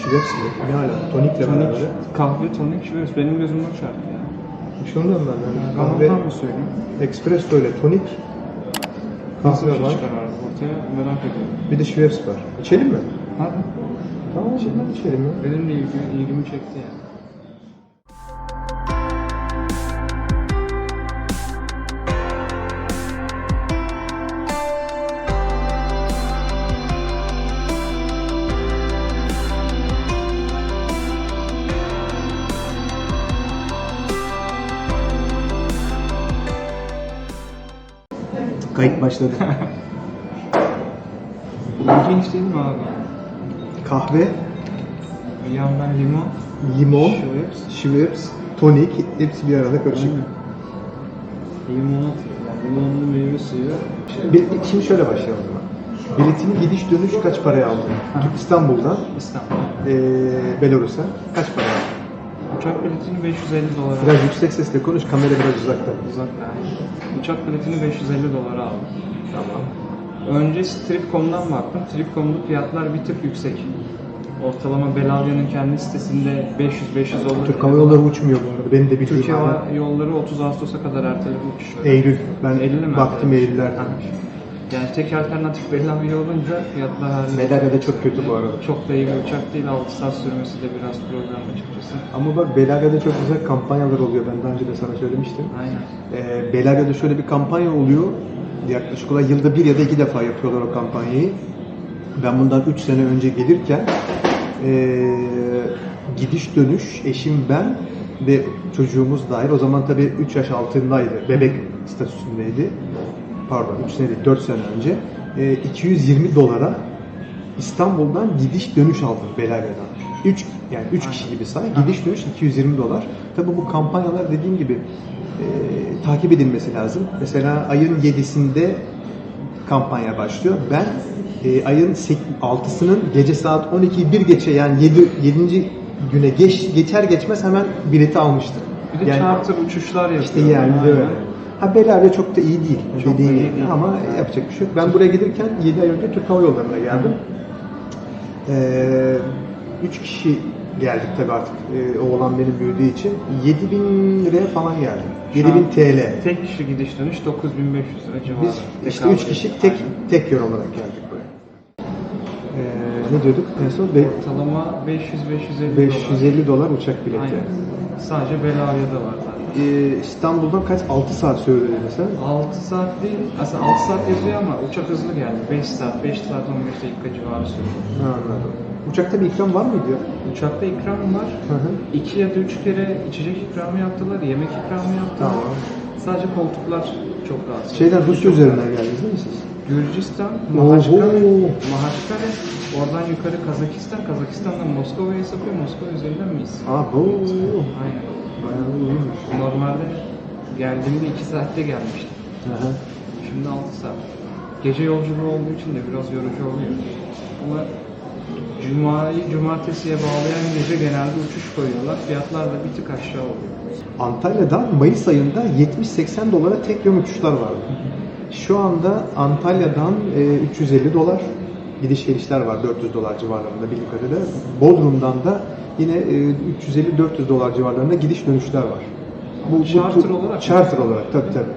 Schweppes mi? Ne hala? Tonikle beraber. Tonik, kahve, tonik, şöyle benim gözüm bak şarkı ya. Şundan ben yani Kahve kahve, mı söyleyeyim? espresso ile tonik, Nasıl bir kahve şey var. çıkar abi ortaya merak ediyorum. Bir de Schweppes var. İçelim mi? Hadi. Tamam içelim, içelim ya. Benim de ilgimi, ilgimi çekti ya. Kayıt başladı. İlginç değil mi abi? kahve, yandan limon, limon, Schweppes. Schweppes, tonik hepsi bir arada karışık. Limonat, yani limonlu meyve suyu. Bir, şimdi şöyle başlayalım o zaman. Biletini gidiş dönüş kaç paraya aldın? Türk İstanbul'dan İstanbul. eee Belarus'a kaç para aldın? Uçak biletini 550 dolara. Biraz yüksek sesle konuş, kamera biraz uzakta. Uzak yani. Uçak biletini 550 dolara aldım. Tamam. Önce Trip.com'dan baktım. Trip.com'da fiyatlar bir tık yüksek. Ortalama Belavya'nın kendi sitesinde 500-500 dolar. Türk Hava Yolları uçmuyor bu arada. Benim de bildiğim Türkiye. Hava Yolları 30 Ağustos'a kadar erteledi uçuşları. Eylül. Ben Eylül'e mi baktım ertelemiş? Tek alternatif Belavya olunca fiyatlar halinde. Belarya çok kötü bu arada. Çok da iyi bir uçak değil. 6 saat sürmesi de biraz problem açıkçası. Ama bak Belarya'da çok güzel kampanyalar oluyor. Ben daha önce de sana söylemiştim. Aynen. Ee, Belarya'da şöyle bir kampanya oluyor. Yaklaşık olarak yılda bir ya da iki defa yapıyorlar o kampanyayı. Ben bundan 3 sene önce gelirken ee, gidiş dönüş eşim ben ve çocuğumuz dahil. O zaman tabii 3 yaş altındaydı. Bebek statüsündeydi. Pardon 3 sene değil 4 sene önce. Ee, 220 dolara İstanbul'dan gidiş dönüş aldım Belarya'dan. 3 yani 3 kişi gibi say. Gidiş dönüş 220 dolar. Tabii bu kampanyalar dediğim gibi e, takip edilmesi lazım. Mesela ayın 7'sinde kampanya başlıyor. Ben e, ayın 6'sının gece saat 12'yi bir geçe yani 7 7. güne geç geçer geçmez hemen bileti almıştım. Bir de Yani- charter uçuşlar yapıyor. işte yani de öyle. Ha Belarya çok da iyi değil. Çok dediğin iyi gibi. değil. Ama yapacak bir şey yok. Ben buraya gelirken 7 ay önce Türk Hava Yolları'na geldim. Ee, 3 kişi geldik tabii artık ee, oğlan benim büyüdüğü için. 7000 liraya falan geldim. Şu 7000 an TL. Tek kişi gidiş dönüş 9500 lira civarı. Biz işte 3 kişi tek tek yön olarak geldik buraya. Ee, ne diyorduk? En son Be- Ortalama 500-550 550 dolar uçak bileti. Aynen. Sadece Belavya'da var Ee, İstanbul'dan kaç? 6 saat sürdü mesela. 6 saat değil, aslında 6 saat yazıyor ama uçak hızlı geldi. 5 saat, 5 saat 15 dakika civarı sürdü. Ha, anladım. Uçakta bir ikram var mıydı ya? Uçakta ikram var. Hı hı. 2 ya da 3 kere içecek ikramı yaptılar, yemek ikramı yaptılar. Tamam. Sadece koltuklar çok rahatsız. Şeyden Rusya üzerinden geldiniz değil mi siz? Gürcistan, Oho. Mahachkale, Mahachkale, oradan yukarı Kazakistan, Kazakistan'dan Moskova'ya sapıyor, Moskova üzerinden miyiz? Aa bu. Aynen. Bayağı iyiymiş. Normalde geldiğimde 2 saatte gelmiştim. Aha. Şimdi 6 saat. Gece yolculuğu olduğu için de biraz yorucu oluyor. Ama Cuma'yı cumartesiye bağlayan gece genelde uçuş koyuyorlar. Fiyatlar da bir tık aşağı oluyor. Antalya'dan Mayıs ayında 70-80 dolara tek yön uçuşlar vardı. Şu anda Antalya'dan e, 350 dolar gidiş gelişler var 400 dolar civarlarında bildiğim kadarıyla. Bodrum'dan da yine e, 350-400 dolar civarlarında gidiş dönüşler var. Charter olarak mı? Charter olarak tabii tabii.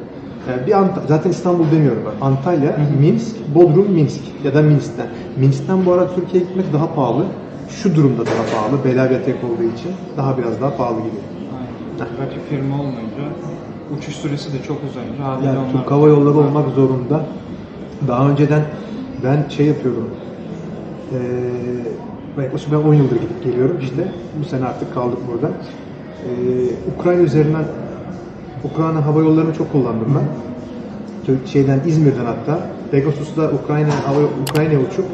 Yani bir Ant- zaten İstanbul demiyorum bak. Antalya, Minsk, Bodrum, Minsk ya da Minsk'ten. Minsk'ten bu arada Türkiye'ye gitmek daha pahalı. Şu durumda daha pahalı. Belavya tek olduğu için daha biraz daha pahalı gibi. Aynen. Rakip firma olmayınca uçuş süresi de çok uzayınca Yani. Türk Hava Yolları olmak zorunda. Daha önceden ben şey yapıyordum. Ee, yaklaşık ben 10 yıldır gidip geliyorum işte. Bu sene artık kaldık burada. Ee, Ukrayna üzerinden Ukrayna Hava Yolları'nı çok kullandım ben. Şeyden İzmir'den hatta Pegasus'ta Ukrayna hava Ukrayna'ya uçup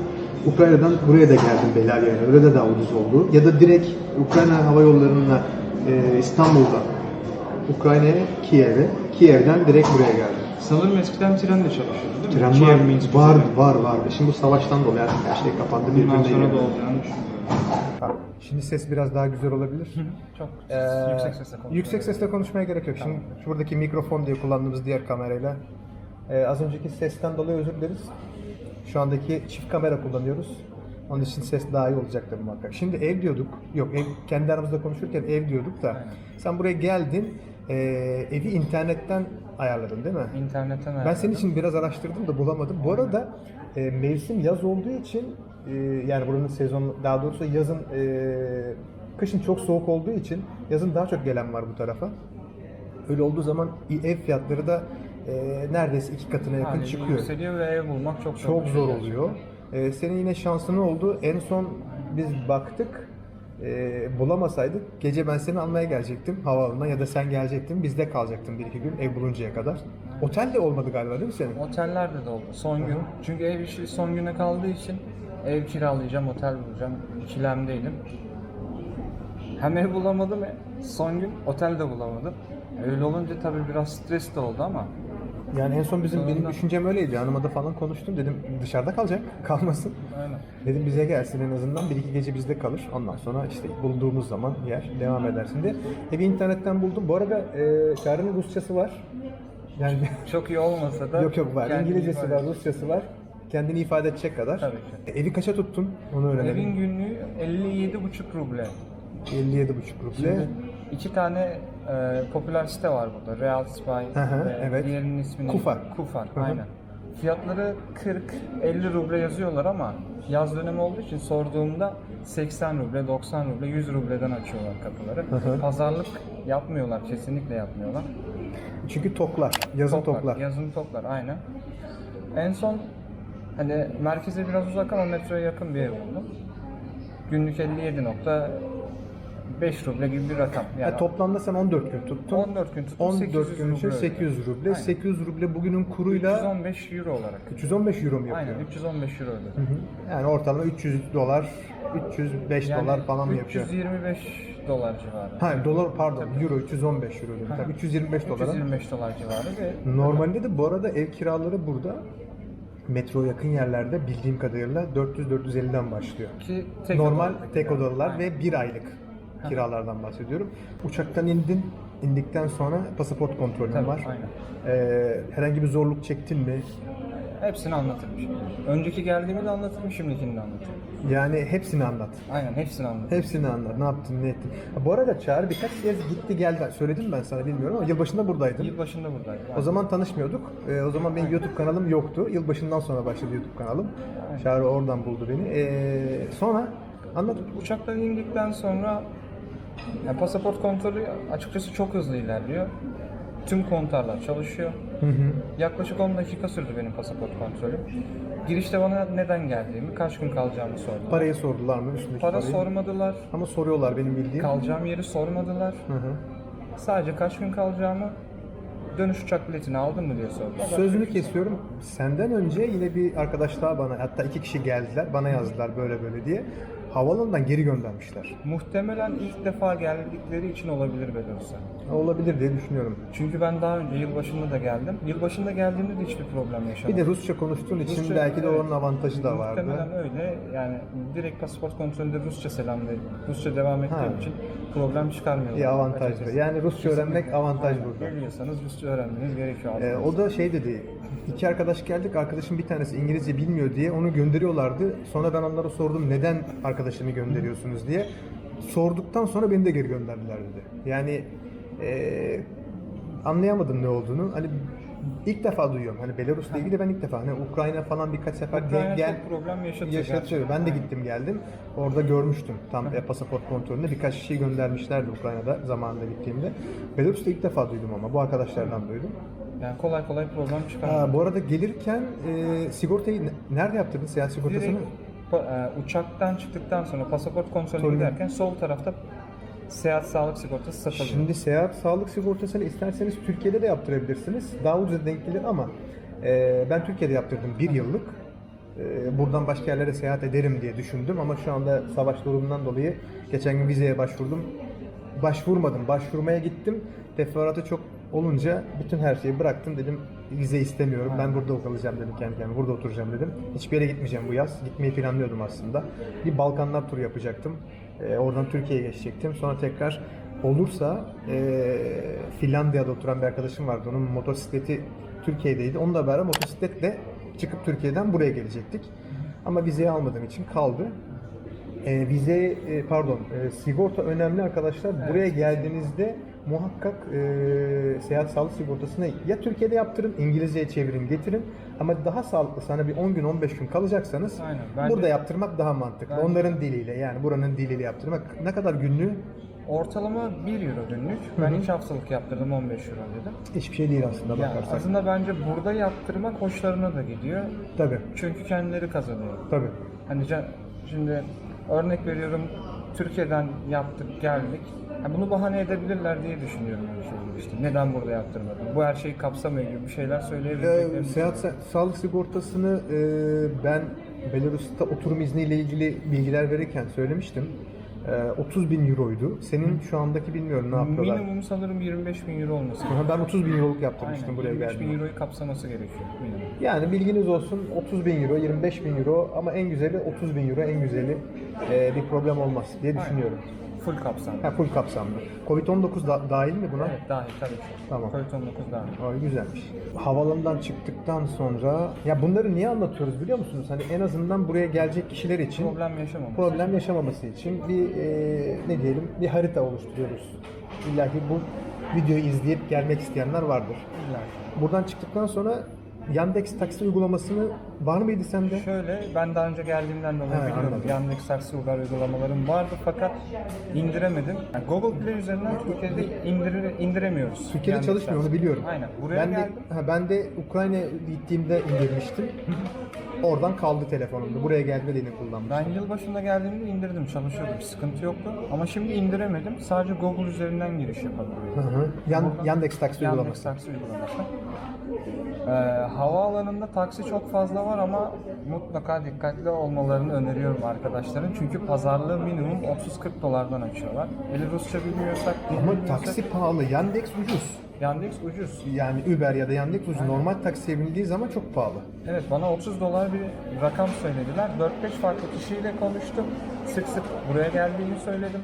Ukrayna'dan buraya da geldim Belavya'ya. Öyle de daha ucuz oldu. Ya da direkt Ukrayna Hava Yolları'na e, İstanbul'da Ukrayna'ya Kiev'e, Kiev'den direkt buraya geldim. Sanırım eskiden tren de çalışıyordu değil mi? Tren Kiev, var, Minsk var, üzeri. var, var. Şimdi bu savaştan dolayı artık her şey kapandı Bundan sonra da olacağını düşünüyorum. Şimdi ses biraz daha güzel olabilir. Çok Ee, yüksek sesle konuşuyorum. Yüksek sesle konuşmaya gerek yok. Şimdi şuradaki mikrofon diye kullandığımız diğer kamerayla. Ee, az önceki sesten dolayı özür dileriz. Şu andaki çift kamera kullanıyoruz. Onun için ses daha iyi olacaktır muhakkak. Şimdi ev diyorduk. Yok ev kendi aramızda konuşurken ev diyorduk da. Aynen. Sen buraya geldin. e, evi internetten ayarladın değil mi? İnternetten Ben senin için biraz araştırdım da bulamadım. Bu arada e, mevsim yaz olduğu için e, yani buranın sezon daha doğrusu yazın e, kışın çok soğuk olduğu için yazın daha çok gelen var bu tarafa. Öyle olduğu zaman ev fiyatları da e, neredeyse iki katına yakın Haliyle çıkıyor. yükseliyor ve ev bulmak çok zor. Çok bir zor şey oluyor. E, senin yine şansın oldu. En son biz baktık. E, bulamasaydık gece ben seni almaya gelecektim havaalanına ya da sen gelecektin bizde kalacaktın bir iki gün ev buluncaya kadar. Otel de olmadı galiba değil mi senin? Otellerde de oldu son gün. Çünkü ev işi son güne kaldığı için ev kiralayacağım, otel bulacağım. İkilemdeydim. Hem ev bulamadım, son gün otel de bulamadım. Öyle olunca tabii biraz stres de oldu ama Yani en son bizim benim düşüncem öyleydi. Hanıma da falan konuştum. Dedim dışarıda kalacak. Kalmasın. aynen. Dedim bize gelsin en azından bir iki gece bizde kalır. Ondan sonra işte bulduğumuz zaman yer devam edersin diye. Evi internetten buldum. Bu arada e, Çağrı'nın Rusçası var. Yani Çok iyi olmasa da yok yok var. kendini İngilizcesi ifade var, Rusçası var. Kendini ifade edecek kadar. Tabii ki. E, Evi kaça tuttun? Onu öğrenelim. Evin günlüğü 57,5 ruble. 57,5 ruble. Şimdi iki tane e, popüler site var burada. Real Spy hı, ve evet. diğerinin ismi neydi? Kufar. Kufar, Hı hı. aynen. Fiyatları 40-50 ruble yazıyorlar ama yaz dönemi olduğu için sorduğumda 80 ruble, 90 ruble, 100 rubleden açıyorlar kapıları. Hı hı. Pazarlık yapmıyorlar, kesinlikle yapmıyorlar. Çünkü toklar. Yazın toklar. Yazın toplar, aynen. En son hani merkeze biraz uzak ama metroya yakın bir ev buldum. Günlük 57.5 ruble gibi bir rakam. Yani Ha, toplamda sen 14 gün tuttun. 14 gün tuttum, 14 800 gün için ruble 800 ruble. Aynen. 800 ruble bugünün kuruyla 315 euro olarak. 315 euro mu yapıyor? Aynen 315 euro hı. Yani ortalama 300 dolar, 305 Yani dolar falan mı yapıyor? 325 dolar civarı. Ha dolar pardon euro 315 euro dedim. Tabii 325 dolara. 325 dolar civarı ve Normalde de bu arada ev kiraları burada metro yakın yerlerde bildiğim kadarıyla 400-450'den başlıyor. ki tek Normal odalı. tek odalılar Aynen. ve bir aylık kiralardan bahsediyorum. Uçaktan indin, indikten sonra pasaport kontrolün Tabii, var. aynen. Ee, herhangi bir zorluk çektin mi? Hepsini anlatırım şimdi. Önceki geldiğimi de anlatırım, şimdikini de anlatırım. Yani hepsini anlat. Aynen hepsini anlatırım. Hepsini anlat. Ne yaptın, ne ettin? Ha, bu arada Çağrı birkaç kez gitti geldi. Söyledim ben sana bilmiyorum ama yılbaşında buradaydın. Yılbaşında buradaydım. O zaman tanışmıyorduk. Ee, o zaman benim YouTube kanalım yoktu. Yılbaşından sonra başladı YouTube kanalım. Çağrı oradan buldu beni. Ee, sonra anlat. Uçaktan indikten sonra yani pasaport kontrolü açıkçası çok hızlı ilerliyor. Tüm kontarlar çalışıyor. Hı hı. Yaklaşık 10 dakika sürdü benim pasaport kontrolüm. Girişte bana neden geldiğimi, kaç gün kalacağımı sordular. Parayı sordular mı üstündeki Para parayı? sormadılar. Ama soruyorlar benim bildiğim. Kalacağım yeri sormadılar. Hı hı. Sadece kaç gün kalacağımı, dönüş uçak biletini aldın mı diye sordular. Sözünü kesiyorum. Senden önce yine bir arkadaş daha bana, hatta iki kişi geldiler, bana yazdılar böyle böyle diye. Havalanından geri göndermişler. Muhtemelen ilk defa geldikleri için olabilir Belarus'a. Olabilir diye düşünüyorum. Çünkü ben daha önce yılbaşında da geldim. Yılbaşında geldiğimde de hiçbir problem yaşamadım. Bir de Rusça konuştuğun için Rusça- belki de evet. onun avantajı da vardı. Muhtemelen öyle. Yani direkt pasaport kontrolünde Rusça selamlayıp Rusça devam ettiğim Ha. için problem çıkarmıyorum. İyi avantajlı. Açıkçası. Yani Rusça öğrenmek Kesinlikle. avantaj Aynen. burada. Geliyorsanız Rusça öğrenmeniz gerekiyor. Ee, o da şey dedi, iki arkadaş geldik, arkadaşım bir tanesi İngilizce bilmiyor diye onu gönderiyorlardı. Sonra ben onlara sordum neden arkadaşımı gönderiyorsunuz diye. Sorduktan sonra beni de geri gönderdiler dedi. Yani ee, anlayamadım ne olduğunu. Hani ilk defa duyuyorum. Hani Belarus'la ilgili ben ilk defa. Hani Ukrayna falan birkaç sefer Ukrayna gel, gel problem yaşatıyor. yaşatıyor. Ben de gittim geldim. Orada görmüştüm tam e, pasaport kontrolünde birkaç kişiyi göndermişlerdi Ukrayna'da zamanında gittiğimde. Belarus'ta ilk defa duydum ama bu arkadaşlardan duydum. Yani kolay kolay problem çıkarmıyor. Bu arada gelirken e, sigortayı ne- nerede yaptırdın? Seyahat sigortasını? Direkt pa- e, uçaktan çıktıktan sonra pasaport kontrolüne Tabii. giderken sol tarafta seyahat sağlık sigortası satılıyor. Şimdi seyahat sağlık sigortasını isterseniz Türkiye'de de yaptırabilirsiniz. Daha ucuza denk gelir ama e, ben Türkiye'de yaptırdım bir yıllık. E, buradan başka yerlere seyahat ederim diye düşündüm ama şu anda savaş durumundan dolayı geçen gün vizeye başvurdum. Başvurmadım. Başvurmaya gittim. Teferruatı çok olunca bütün her şeyi bıraktım dedim vize istemiyorum. Ben burada kalacağım dedim kendi kendime. Burada oturacağım dedim. Hiçbir yere gitmeyeceğim bu yaz. Gitmeyi planlıyordum aslında. Bir Balkanlar turu yapacaktım. Ee, oradan Türkiye'ye geçecektim. Sonra tekrar olursa e, Finlandiya'da oturan bir arkadaşım vardı. Onun motosikleti Türkiye'deydi. Onunla beraber motosikletle çıkıp Türkiye'den buraya gelecektik. Ama vizeyi almadığım için kaldı. E, vize e, pardon e, sigorta önemli arkadaşlar. Buraya geldiğinizde muhakkak e, seyahat sağlık sigortasını ya Türkiye'de yaptırın, İngilizceye çevirin, getirin. Ama daha sağlıklı sana bir 10 gün 15 gün kalacaksanız Aynen, bence- burada yaptırmak daha mantıklı. Bence- Onların diliyle yani buranın diliyle yaptırmak. Ne kadar günlüğü? Ortalama 1 euro günlük. Ben 2 haftalık yaptırdım 15 euro dedim. Hiçbir şey değil aslında Yani bakarsak. aslında bence burada yaptırmak hoşlarına da gidiyor. Tabii, Çünkü kendileri kazanıyor. tabii. Hani can- şimdi örnek veriyorum Türkiye'den yaptık geldik. Ha, bunu bahane edebilirler diye düşünüyorum bir şey gibi işte. Neden burada yaptırmadın? Bu her şeyi kapsamıyor gibi bir şeyler Ee, söyleyebileceklerini seyahat sa- sağlık sigortasını e, ben Belarus'ta oturum izniyle ilgili bilgiler verirken söylemiştim. E, 30 bin euroydu. Senin şu andaki bilmiyorum ne yapıyorlar. Minimum sanırım 25 bin euro olması gerekiyor. Ben 30 bin euroluk yaptırmıştım Aynen, buraya 25 bin geldiğimde. euroyu kapsaması gerekiyor minimum. Yani bilginiz olsun 30 bin euro, 25 bin euro ama en güzeli 30 bin euro en güzeli e, bir problem olmaz diye düşünüyorum. Full kapsamlı. Ha, full kapsamlı. Covid-19 da- dahil mi buna? Evet dahil tabii ki. Tamam. Covid-19 dahil. Ay güzelmiş. Havalandan çıktıktan sonra ya bunları niye anlatıyoruz biliyor musunuz? Hani en azından buraya gelecek kişiler için Problem yaşamamak. problem yaşamaması için bir e, ne diyelim bir harita oluşturuyoruz. İlla ki bu videoyu izleyip gelmek isteyenler vardır. İlla ki. Buradan çıktıktan sonra Yandex taksi uygulamasını var mıydı sende? Şöyle, ben daha önce geldiğimden dolayı He, biliyorum. anladım. Yandex Taksi Uber uygulamalarım vardı fakat indiremedim. Yani Google Play üzerinden Türkiye'de indir, indiremiyoruz. Türkiye'de Yandex çalışmıyor onu biliyorum. Aynen. Buraya ben geldim. de ha, ben de Ukrayna'ya gittiğimde indirmiştim. Oradan kaldı telefonumda. Buraya geldiğimde de yine kullanmıştım. Ben yıl başında geldiğimde indirdim, çalışıyordu. Bir sıkıntı yoktu. Ama şimdi indiremedim. Sadece Google üzerinden giriş Hı yapabiliyorum. hı. Yan, Buradan- Yandex taksi Yandex uygulaması. taksi uygulaması. Ee, havaalanında taksi çok fazla var ama mutlaka dikkatli olmalarını öneriyorum arkadaşların. Çünkü pazarlığı minimum 30-40 dolardan açıyorlar. Eli Rusça bilmiyorsak, Ama taksi pahalı. Yandex ucuz. Yandex ucuz. Yani Uber ya da Yandex ucuz. Normal taksiye bindiği zaman çok pahalı. Evet bana 30 dolar bir rakam söylediler. 4-5 farklı kişiyle konuştum. Sık sık buraya geldiğimi söyledim.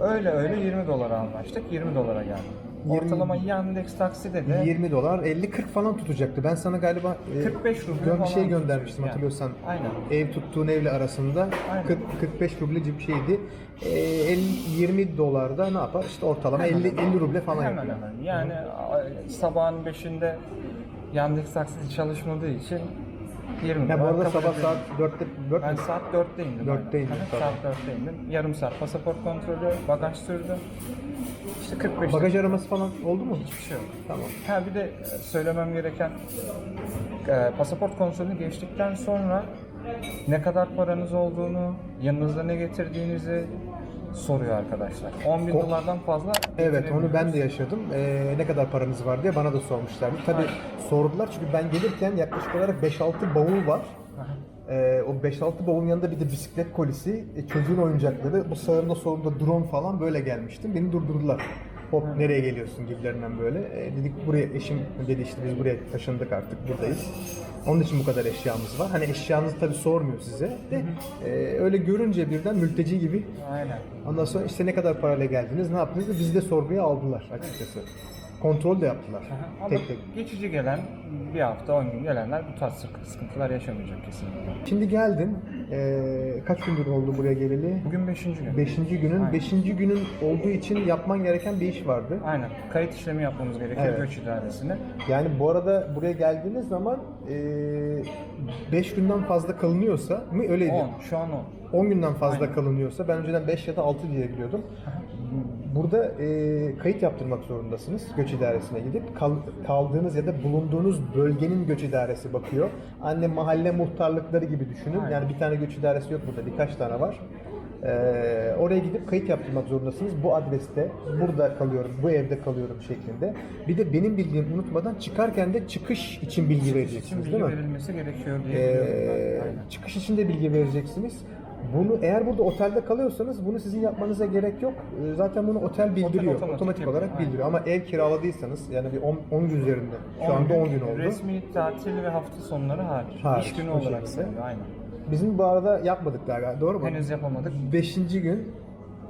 Öyle öyle 20 dolara anlaştık. 20 dolara geldim. 20 Ortalama Yandex takside de 20 dolar 50-40 falan tutacaktı. Ben sana galiba e, 45 ruble gö- bir falan şey göndermiştim yani. hatırlıyorsan. Aynen. Ev tuttuğun evle arasında Aynen. 40 45 ruble bir şeydi. E, 50 20 dolarda ne yapar? İşte ortalama 50 50 ruble falan hemen yapıyor. hemen. Yani a- sabahın 5'inde Yandex taksisi çalışmadığı için 20 Ya bu arada sabah saat 4'te 4 Ben saat 4'te indim. Dörtte aynen. indin, Aha, tamam. Saat 4'te indim. Yarım saat pasaport kontrolü, bagaj sürdü. İşte 45 bagaj araması falan oldu mu? hiçbir şey yok. Tamam. Ha bir de e, söylemem gereken e, pasaport kontrolünü geçtikten sonra ne kadar paranız olduğunu, yanınızda ne getirdiğinizi soruyor arkadaşlar. 10 bin Ko- dolardan fazla Evet onu ben de yaşadım. Ee, ne kadar paranız var diye bana da sormuşlardı. Tabii sordular çünkü ben gelirken yaklaşık olarak 5-6 bavul var. Ee, o 5-6 bavulun yanında bir de bisiklet kolisi, e, çocuğun oyuncakları, bu sağında solunda drone falan böyle gelmiştim. Beni durdurdular. Hop nereye geliyorsun gibilerinden böyle. E, dedik buraya eşim dedi işte biz buraya taşındık artık buradayız. Onun için bu kadar eşyamız var. Hani eşyanızı tabii sormuyor size de e, öyle görünce birden mülteci gibi Aynen. Ondan sonra işte ne kadar parayla geldiniz, ne yaptınız da bizi de sorguya aldılar açıkçası. Kontrol de yaptılar. Ama Tek tek. geçici gelen bir hafta 10 gün gelenler bu tarz sık- sıkıntılar yaşamayacak kesinlikle. Şimdi geldin. eee, kaç gündür oldu buraya geleli? Bugün 5. gün. Beşinci günün. Aynen. Beşinci günün olduğu için yapman gereken bir iş vardı. Aynen. Kayıt işlemi yapmamız gerekiyor Evet. göç idaresine. Yani bu arada buraya geldiğiniz zaman 5 günden fazla kalınıyorsa mı öyleydi? 10. Şu an 10. 10 günden fazla Aynen. kalınıyorsa ben önceden 5 ya da 6 diye biliyordum. Burada e, kayıt yaptırmak zorundasınız göç idaresine gidip kal- kaldığınız ya da bulunduğunuz bölgenin göç idaresi bakıyor. Anne mahalle muhtarlıkları gibi düşünün. Yani bir tane göç idaresi yok burada birkaç tane var. E, oraya gidip kayıt yaptırmak zorundasınız. Bu adreste burada kalıyorum, bu evde kalıyorum şeklinde. Bir de benim bildiğim unutmadan çıkarken de çıkış için bilgi için vereceksiniz bilgi değil mi? verilmesi gerekiyor diye Ee, biliyorum ben. Aynen. çıkış için de bilgi vereceksiniz. Bunu eğer burada otelde kalıyorsanız bunu sizin yapmanıza gerek yok. Ee, Zaten bunu otel bildiriyor. otomatik otomatik, yapıyor, olarak aynen. bildiriyor. Ama ev kiraladıysanız yani bir 10, 10 gün üzerinde. Şu 10 anda 10 gün oldu. Resmi tatil ve hafta sonları hariç. Hariç, İş günü o olarak şekilde. sayılıyor aynen. Bizim bu arada yapmadık daha doğru mu? Henüz yapamadık. Beşinci gün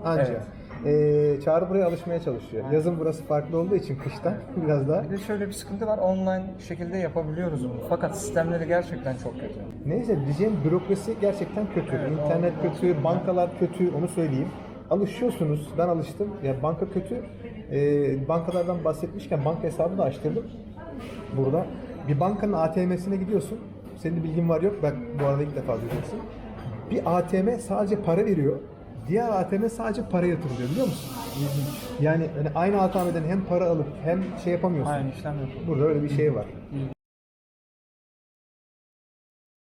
anca. Evet. Ee, Çağrı buraya alışmaya çalışıyor. Yazın burası farklı olduğu için kıştan biraz daha. Bir de şöyle bir sıkıntı var. Online şekilde yapabiliyoruz bunu. Fakat sistemleri gerçekten çok kötü. Neyse diyeceğim bürokrasi gerçekten kötü. Evet, İnternet o- kötü, bankalar kötü onu söyleyeyim. Alışıyorsunuz. Ben alıştım. Ya banka kötü. Ee, bankalardan bahsetmişken banka hesabı da açtırdım. Burada bir bankanın ATM'sine gidiyorsun. Senin bilgin var yok. Ben bu arada ilk defa duyacaksın. Bir ATM sadece para veriyor. Diğer ATM sadece para yatırılıyor biliyor musun? Yani hani aynı ATM'den hem para alıp hem şey yapamıyorsun. Aynı işlem yapıyoruz. Burada öyle bir şey var.